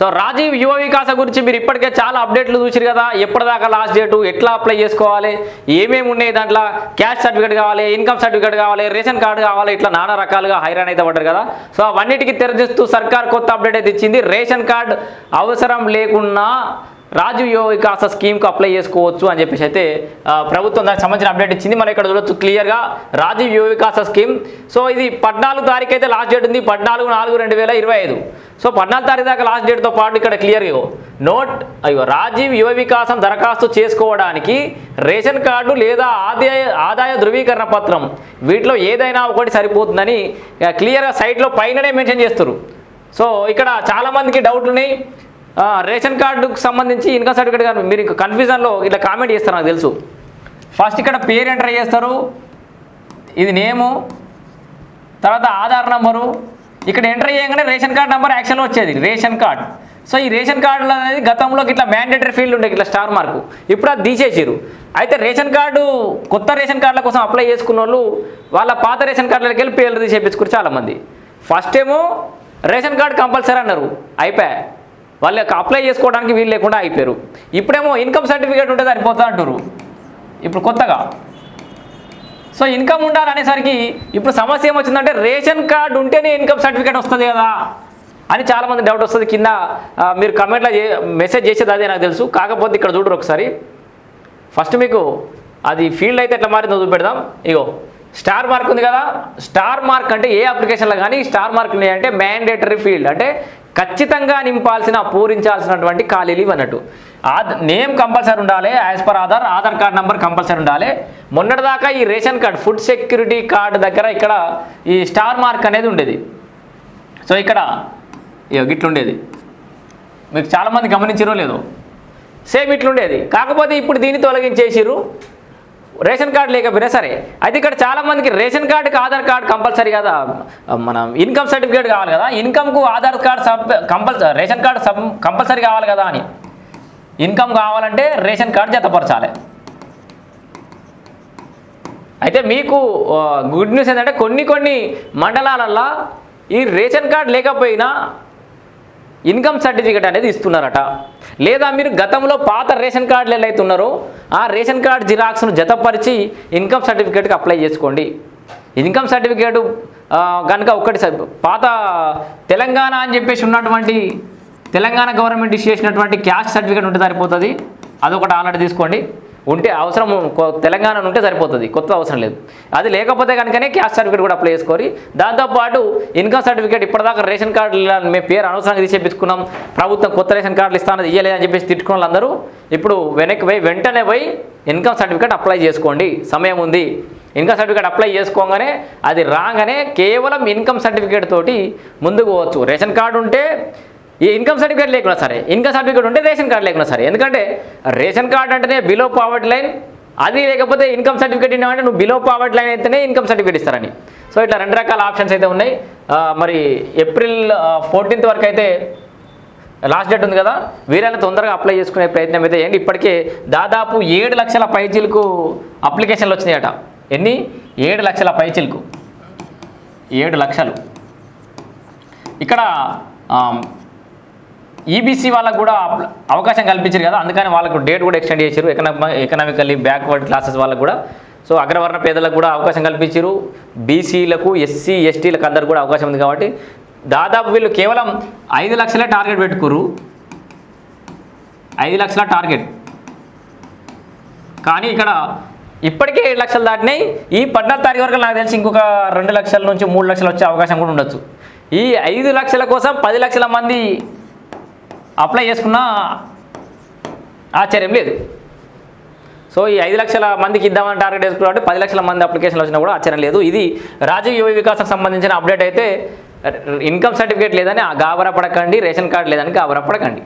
So Rajiv యువ వికాస గురించి మీరు ఇప్పటికే చాలా అప్డేట్లు చూసిరు కదా. ఎప్పటిదాకా లాస్ట్ డేటు ఎట్లా అప్లై చేసుకోవాలి? ఏమేమి ఉన్నాయి దాంట్లో? క్యాష్ సర్టిఫికేట్ కావాలి ఇన్కమ్ సర్టిఫికేట్ కావాలి రేషన్ కార్డు కావాలి ఇట్లా నానా రకాలుగా హైరాన్ అయితే పడ్డారు కదా. సో అవన్నిటికీ తెరదిస్తూ సర్కార్ కొత్త అప్డేట్ అయితే ఇచ్చింది. రేషన్ కార్డు అవసరం లేకున్నా రాజీవ్ యువ వికాస స్కీమ్కి అప్లై చేసుకోవచ్చు అని చెప్పేసి అయితే ప్రభుత్వం దానికి సంబంధించిన అప్డేట్ ఇచ్చింది. మనం ఇక్కడ చూడొచ్చు క్లియర్గా రాజీవ్ యువ వికాస స్కీమ్. సో ఇది పద్నాలుగు తారీఖు అయితే లాస్ట్ డేట్ ఉంది. పద్నాలుగు నాలుగు రెండు వేల ఇరవై ఐదు. సో పద్నాలుగు తారీఖు దాకా లాస్ట్ డేట్తో పాటు ఇక్కడ క్లియర్గా నోట్ అయ్యో రాజీవ్ యువ వికాసం దరఖాస్తు చేసుకోవడానికి రేషన్ కార్డు లేదా ఆదాయ ఆదాయ ధృవీకరణ పత్రం వీటిలో ఏదైనా ఒకటి సరిపోతుందని క్లియర్గా సైట్లో పైననే మెన్షన్ చేస్తారు సో ఇక్కడ చాలామందికి డౌట్లు ఉన్నాయి. రేషన్ కార్డుకు సంబంధించి ఇన్కమ్ సర్టిఫికేట్ కానీ మీరు ఇంకా కన్ఫ్యూజన్లో ఇట్లా కామెంట్ చేస్తారు నాకు తెలుసు. ఫస్ట్ ఇక్కడ పేరు ఎంటర్ చేస్తారు. ఇది నేము. తర్వాత ఆధార్ నంబరు. ఇక్కడ ఎంటర్ చేయగానే రేషన్ కార్డ్ నెంబర్ యాక్షన్లో వచ్చేది. Ration card. సో ఈ రేషన్ కార్డులు అనేది గతంలో ఇట్లా మ్యాండేటరీ ఫీల్డ్ ఉండే ఇట్లా స్టార్ మార్కు. ఇప్పుడు అది తీసేసారు అయితే రేషన్ కార్డు కొత్త రేషన్ కార్డుల కోసం అప్లై చేసుకున్న వాళ్ళు వాళ్ళ పాత రేషన్ కార్డులకి వెళ్ళి పేర్లు తీసేపించుకున్నారు చాలామంది. ఫస్ట్ ఏమో రేషన్ కార్డు కంపల్సరీ అన్నారు. అయిపోయా. వాళ్ళు అప్లై చేసుకోవడానికి వీలు లేకుండా అయిపోయారు. ఇప్పుడేమో ఇన్కమ్ సర్టిఫికేట్ ఉంటే సరిపోతా అంటారు ఇప్పుడు కొత్తగా. సో ఇన్కమ్ ఉండాలనేసరికి ఇప్పుడు సమస్య ఏమొచ్చిందంటే రేషన్ కార్డు ఉంటేనే ఇన్కమ్ సర్టిఫికేట్ వస్తుంది కదా అని చాలామంది డౌట్ వస్తుంది. కింద మీరు కమెంట్లో మెసేజ్ చేసేది అదే నాకు తెలుసు. కాకపోతే ఇక్కడ చూడరు ఒకసారి. ఫస్ట్ మీకు అది ఫీల్డ్ అయితే ఎట్లా మారిందో చూపెడదాం. ఇగో స్టార్ మార్క్ ఉంది కదా. స్టార్ మార్క్ అంటే ఏ అప్లికేషన్లో కానీ స్టార్ మార్క్ అంటే మ్యాండేటరీ ఫీల్డ్ అంటే ఖచ్చితంగా నింపాల్సిన పూరించాల్సినటువంటి ఖాళీలు ఇవి అన్నట్టు. ఆధ్ నేమ్ కంపల్సరీ ఉండాలి as per Aadhaar Aadhaar card number compulsory ఉండాలి. మొన్నటిదాకా ఈ ration card food security card దగ్గర ఇక్కడ ఈ స్టార్ మార్క్ అనేది ఉండేది. సో ఇక్కడ ఇగో మీకు చాలామంది గమనించరో లేదో. సేమ్ ఇట్లుండేది. కాకపోతే ఇప్పుడు దీన్ని తొలగించేసిర్రు. రేషన్ కార్డు లేకపోయినా సరే. అయితే ఇక్కడ చాలామందికి రేషన్ కార్డుకి ఆధార్ కార్డు కంపల్సరీ కదా. మనం ఇన్కమ్ సర్టిఫికేట్ కావాలి కదా. ఇన్కమ్కు ఆధార్ కార్డు సబ్ కంపల్సరీ రేషన్ కార్డు సబ్ కంపల్సరీ కావాలి కదా అని. ఇన్కమ్ కావాలంటే రేషన్ కార్డు జతపరచాలి. అయితే మీకు గుడ్ న్యూస్ ఏంటంటే కొన్ని కొన్ని మండలాలల్లో ఈ రేషన్ కార్డు లేకపోయినా ఇన్కమ్ సర్టిఫికేట్ అనేది ఇస్తున్నారట. లేదా మీరు గతంలో పాత రేషన్ కార్డులు ఎలా ఉన్నారో ఆ రేషన్ కార్డు జిరాక్స్ను జతపరిచి ఇన్కమ్ సర్టిఫికేట్కి అప్లై చేసుకోండి. ఇన్కమ్ సర్టిఫికేట్ కనుక ఒకటి పాత తెలంగాణ అని చెప్పేసి ఉన్నటువంటి తెలంగాణ గవర్నమెంట్ ఇష్యూ చేసినటువంటి క్యాష్ సర్టిఫికేట్ ఉంటే సరిపోతుంది. అదొకటి ఆల్రెడీ తీసుకోండి. ఉంటే అవసరం కొ- తెలంగాణ ఉంటే సరిపోతుంది. కొత్త అవసరం లేదు. అది లేకపోతే కనుకనే క్యాస్ట్ సర్టిఫికేట్ కూడా అప్లై చేసుకోరి దాంతోపాటు ఇన్కమ్ సర్టిఫికేట్ ఇప్పటిదాకా రేషన్ కార్డు మేము పేరు అనవసరంగా తీసేపించుకున్నాం ప్రభుత్వం కొత్త రేషన్ కార్డులు ఇస్తానది ఇయ్యలేదని చెప్పేసి తిట్టుకున్న వాళ్ళందరూ ఇప్పుడు వెనక్కి పోయి వెంటనే పోయి ఇన్కమ్ సర్టిఫికేట్ అప్లై చేసుకోండి. సమయం ఉంది. ఇన్కమ్ సర్టిఫికేట్ అప్లై చేసుకోగానే అది రాగానే కేవలం ఇన్కమ్ సర్టిఫికేట్ తోటి ముందుకు పోవచ్చు. రేషన్ కార్డు ఉంటే ఈ ఇన్కమ్ సర్టిఫికేట్ లేకున్నా సరే ఇన్కమ్ సర్టిఫికేట్ ఉంటే రేషన్ కార్డు లేకున్నా సరే ఎందుకంటే రేషన్ కార్డు అంటేనే బిలో పావర్టీ లైన్ అది లేకపోతే ఇన్కమ్ సర్టిఫికేట్ ఇన్నామంటే నువ్వు బిలో పావర్టీ లైన్ అయితేనే ఇన్కమ్ సర్టిఫికేట్ ఇస్తారని. సో ఇట్లా రెండు రకాల ఆప్షన్స్ అయితే ఉన్నాయి. మరి ఏప్రిల్ ఫోర్టీన్త్ వరకు అయితే లాస్ట్ డేట్ ఉంది కదా వీరైనా తొందరగా అప్లై చేసుకునే ప్రయత్నం అయితే చేయండి. ఇప్పటికే దాదాపు ఏడు లక్షల పైచీలకు అప్లికేషన్లు వచ్చినాయట. ఎన్ని? ఏడు లక్షల పైచీలకు. ఏడు లక్షలు. ఇక్కడ ఈబీసీ వాళ్ళకు కూడా అవకాశం కల్పించారు కదా అందుకని వాళ్ళకు డేట్ కూడా ఎక్స్టెండ్ చేశారు. ఎకనామిక్ ఎకనామికల్లీ బ్యాక్వర్డ్ క్లాసెస్ వాళ్ళకు కూడా. సో అగ్రవర్ణ పేదలకు కూడా అవకాశం కల్పించారు. బీసీలకు ఎస్సీ ఎస్టీలకు అందరికి కూడా అవకాశం ఉంది కాబట్టి. దాదాపు వీళ్ళు కేవలం ఐదు లక్షలే టార్గెట్ పెట్టుకురు ఐదు లక్షల టార్గెట్. కానీ ఇక్కడ ఇప్పటికే ఏడు లక్షలు దాటినాయి. ఈ పద్నాలుగు తారీఖు వరకు నాకు తెలిసి ఇంకొక రెండు లక్షల నుంచి మూడు లక్షలు వచ్చే అవకాశం కూడా ఉండొచ్చు. ఈ ఐదు లక్షల కోసం పది లక్షల మంది అప్లై చేసుకున్నా ఆశ్చర్యం లేదు. సో ఈ ఐదు లక్షల మందికి ఇద్దామని టార్గెట్ వేసుకున్నాడు పది లక్షల మంది అప్లికేషన్లు వచ్చినా కూడా ఆశ్చర్యం లేదు. ఇది రాజీవ్ యువ వికాసం సంబంధించిన అప్డేట్ అయితే ఇన్కమ్ సర్టిఫికేట్ లేదని గాబరా పడకండి రేషన్ కార్డు లేదని గాబరా పడకండి.